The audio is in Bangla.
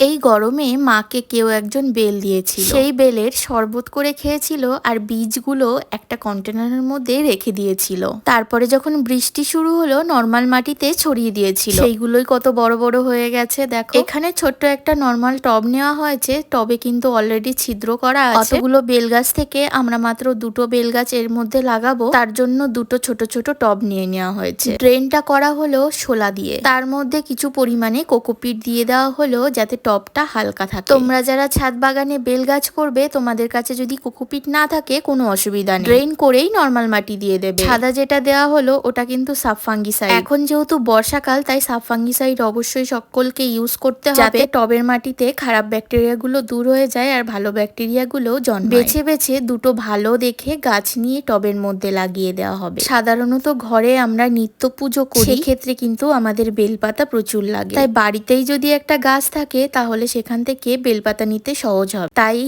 এই গরমে মাকে কেউ একজন বেল দিয়েছিল। সেই বেলের শরবত করে খেয়েছিল আর বীজগুলো একটা কন্টেনারের মধ্যে রেখে দিয়েছিল। তারপরে যখন বৃষ্টি শুরু হলো, নর্মাল মাটিতে ছড়িয়ে দিয়েছিল। সেইগুলোই কত বড় বড় হয়ে গেছে, দেখো। এখানে ছোট্ট একটা নর্মাল টব নেওয়া হয়েছে। টবে কিন্তু অলরেডি ছিদ্র করা আছে। অতগুলো বেল গাছ থেকে আমরা মাত্র দুটো বেল গাছ এর মধ্যে লাগাবো। তার জন্য দুটো ছোট ছোট টব নিয়ে নেওয়া হয়েছে। ড্রেনটা করা হলো শোলা দিয়ে। তার মধ্যে কিছু পরিমাণে কোকোপিট দিয়ে দেওয়া হলো, যাতে টবটা হালকা থাকে। তোমরা যারা ছাদ বাগানে বেল গাছ করবে তোমাদের কাছে যদি কোকোপিট না থাকে কোনো অসুবিধা নেই। ড্রেন করেই নর্মাল মাটি দিয়ে দেবে। সাদা যেটা দেওয়া হলো ওটা কিন্তু সাব ফাঙ্গিসাইড এখন যেহেতু বর্ষাকাল তাই সাব ফাঙ্গিসাইড অবশ্যই সকলকে ইউজ করতে হবে। টবের মাটিতে খারাপ ব্যাকটেরিয়া গুলো দূর হয়ে যায় আর ভালো ব্যাকটেরিয়া গুলো জন্মায়। বেছে বেছে দুটো ভালো দেখে গাছ নিয়ে টবের মধ্যে লাগিয়ে দেওয়া হবে। সাধারণত ঘরে আমরা নিত্য পুজো করি। সেক্ষেত্রে কিন্তু আমাদের বেলপাতা প্রচুর লাগে। তাই বাড়িতেই যদি একটা গাছ থাকে তাহলে সেখান থেকে বেলপাতা নিতে সহজ হবে। তাই